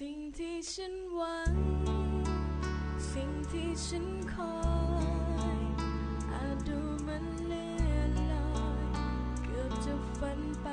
สิ่งที่ฉันหวัง สิ่งที่ฉันคอยอาจดูมันเลือนลอย เกือบจะฝันไป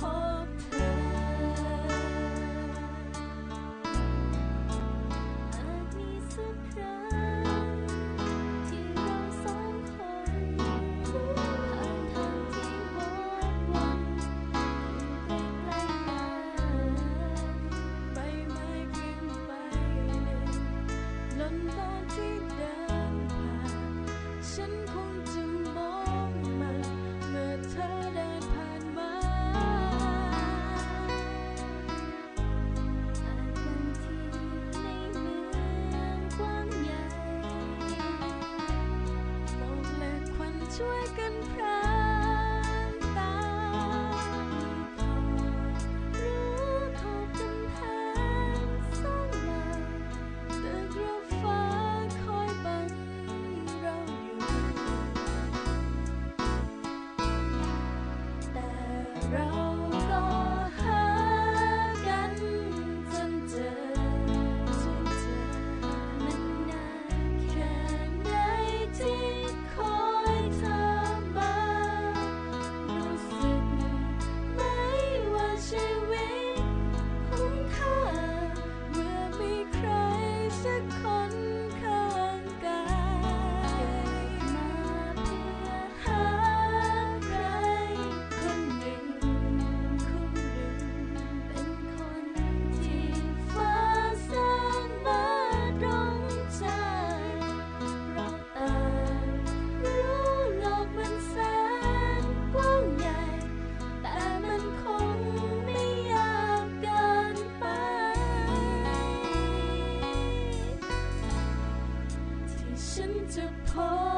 hope. upon